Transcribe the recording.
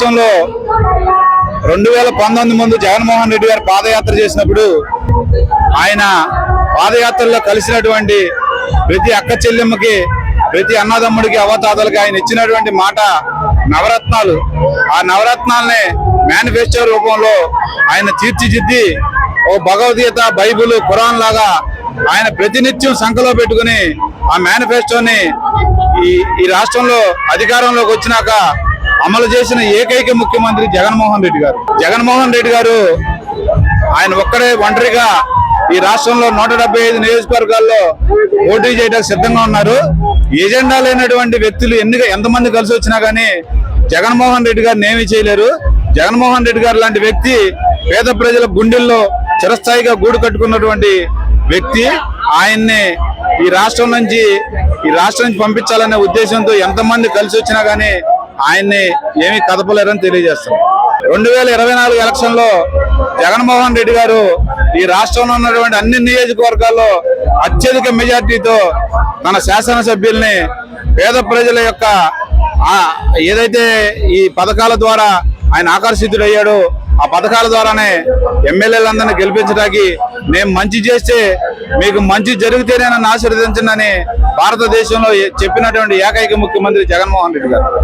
రాష్ట్రంలో రెండు వేల పంతొమ్మిది ముందు జగన్మోహన్ రెడ్డి గారు పాదయాత్ర చేసినప్పుడు ఆయన పాదయాత్రలో కలిసినటువంటి ప్రతి అక్క చెల్లెమ్మకి ప్రతి అన్నదమ్ముడికి అవతాతలకి ఆయన ఇచ్చినటువంటి మాట నవరత్నాలు. ఆ నవరత్నాలనే మేనిఫెస్టో రూపంలో ఆయన తీర్చిదిద్ది ఓ భగవద్గీత బైబుల్ ఖురాన్ లాగా ఆయన ప్రతినిత్యం సంఖలో పెట్టుకుని ఆ మేనిఫెస్టోని ఈ ఈ రాష్ట్రంలో అధికారంలోకి వచ్చినాక అమలు చేసిన ఏకైక ముఖ్యమంత్రి జగన్మోహన్ రెడ్డి గారు. జగన్మోహన్ రెడ్డి గారు ఆయన ఒక్కడే ఒంటరిగా ఈ రాష్ట్రంలో నూట డెబ్బై ఐదు నియోజకవర్గాల్లో పోటీ చేయడానికి సిద్ధంగా ఉన్నారు. ఎజెండా లేనటువంటి వ్యక్తులు ఎన్ని ఎంతమంది కలిసి వచ్చినా కానీ జగన్మోహన్ రెడ్డి గారిని ఏమీ చేయలేరు. జగన్మోహన్ రెడ్డి గారు లాంటి వ్యక్తి పేద ప్రజల గుండెల్లో చిరస్థాయిగా గూడు కట్టుకున్నటువంటి వ్యక్తి. ఆయన్ని ఈ రాష్ట్రం నుంచి ఈ రాష్ట్రం నుంచి పంపించాలనే ఉద్దేశంతో ఎంతమంది కలిసి వచ్చినా కానీ ఆయన్ని ఏమీ కదపలేరని తెలియజేస్తాం రెండు వేల ఇరవై నాలుగు ఎలక్షన్లో జగన్మోహన్ రెడ్డి గారు ఈ రాష్ట్రంలో ఉన్నటువంటి అన్ని నియోజకవర్గాల్లో అత్యధిక మెజార్టీతో తన శాసనసభ్యుల్ని పేద ప్రజల యొక్క ఏదైతే ఈ పథకాల ద్వారా ఆయన ఆకర్షితుడయ్యాడో ఆ పథకాల ద్వారానే ఎమ్మెల్యేలందరినీ గెలిపించడానికి మేము మంచి చేస్తే మీకు మంచి జరిగితేనే నన్ను ఆశీర్వదించండి భారతదేశంలో చెప్పినటువంటి ఏకైక ముఖ్యమంత్రి జగన్మోహన్ రెడ్డి గారు.